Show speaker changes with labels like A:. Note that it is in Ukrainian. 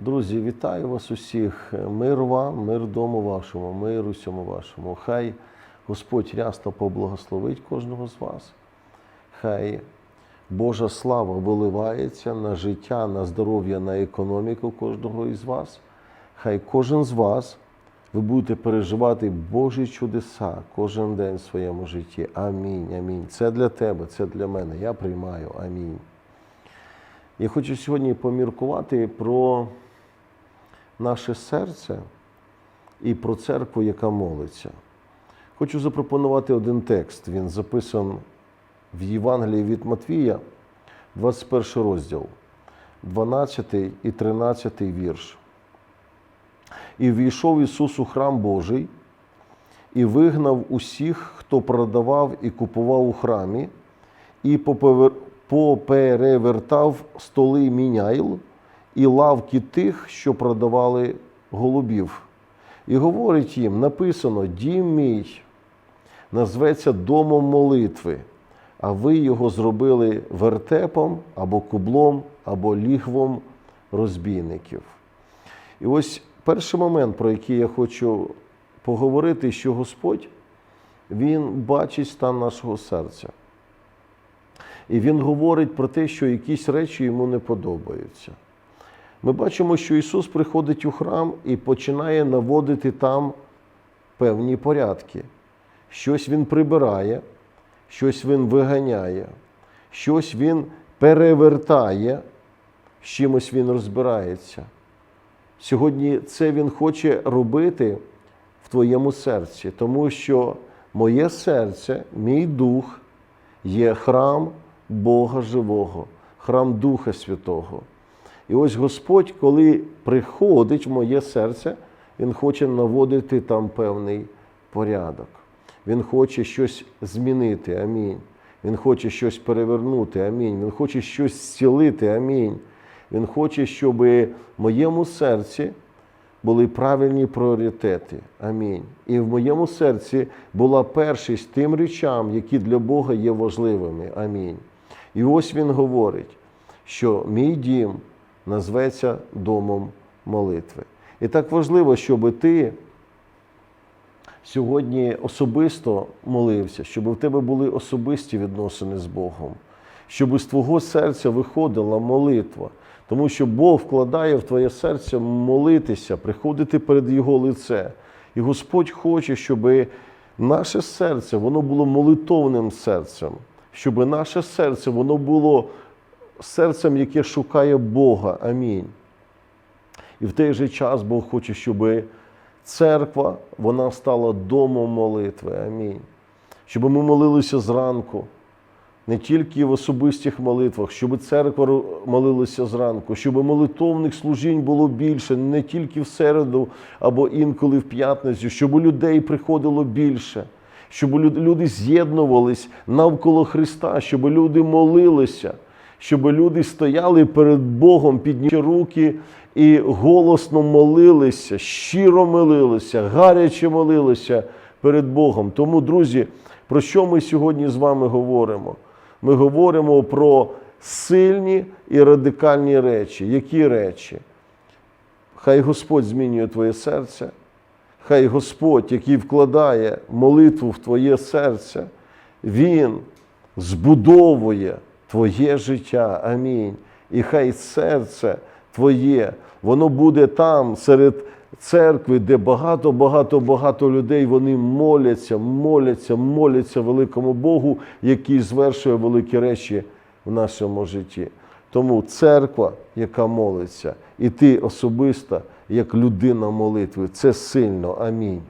A: Друзі, вітаю вас усіх. Мир вам, мир дому вашому, мир усьому вашому. Хай Господь рясно поблагословить кожного з вас. Хай Божа слава виливається на життя, на здоров'я, на економіку кожного із вас. Хай кожен з вас ви будете переживати Божі чудеса кожен день в своєму житті. Амінь. Амінь. Це для тебе, це для мене. Я приймаю. Амінь. Я хочу сьогодні поміркувати про наше серце і про церкву, яка молиться. Хочу запропонувати один текст. Він записан в Євангелії від Матвія, 21 розділ, 12 і 13 вірш. І війшов Ісус у храм Божий і вигнав усіх, хто продавав і купував у храмі, і поперевертав столи міняйл і лавки тих, що продавали голубів. І говорить їм: написано: Дім мій назветься домом молитви, а ви його зробили вертепом або кублом, або лігвом розбійників. І ось перший момент, про який я хочу поговорити, що Господь Він бачить стан нашого серця. І Він говорить про те, що якісь речі йому не подобаються. Ми бачимо, що Ісус приходить у храм і починає наводити там певні порядки. Щось Він прибирає, щось Він виганяє, щось Він перевертає, з чимось Він розбирається. Сьогодні це Він хоче робити в твоєму серці, тому що моє серце, мій дух є храм Бога Живого, храм Духа Святого. І ось Господь, коли приходить в моє серце, Він хоче наводити там певний порядок. Він хоче щось змінити. Амінь. Він хоче щось перевернути. Амінь. Він хоче щось зцілити. Амінь. Він хоче, щоб в моєму серці були правильні пріоритети. Амінь. І в моєму серці була першість тим речам, які для Бога є важливими. Амінь. І ось він говорить, що мій дім назветься домом молитви. І так важливо, щоб ти сьогодні особисто молився, щоб в тебе були особисті відносини з Богом, щоб з твого серця виходила молитва. Тому що Бог вкладає в твоє серце молитися, приходити перед Його лице. І Господь хоче, щоб наше серце воно було молитовним серцем, щоб наше серце воно було серцем, яке шукає Бога. Амінь. І в той же час Бог хоче, щоб церква вона стала домом молитви. Амінь. Щоб ми молилися зранку, не тільки в особистих молитвах, щоб церква молилася зранку, щоб молитовних служінь було більше, не тільки в середу або інколи в п'ятницю, щоб у людей приходило більше, щоб люд- люди з'єднувались навколо Христа, щоб люди молилися, щоб люди стояли перед Богом, піднявши руки і голосно молилися, щиро молилися, гаряче молилися перед Богом. Тому, друзі, про що ми сьогодні з вами говоримо? Ми говоримо про сильні і радикальні речі. Які речі? Хай Господь змінює твоє серце, хай Господь, який вкладає молитву в твоє серце, Він збудовує твоє життя. Амінь. І хай серце твоє, воно буде там серед церкви, де багато, багато, багато людей вони моляться, моляться, моляться великому Богу, який звершує великі речі в нашому житті. Тому церква, яка молиться, і ти особисто, як людина молитви, це сильно. Амінь.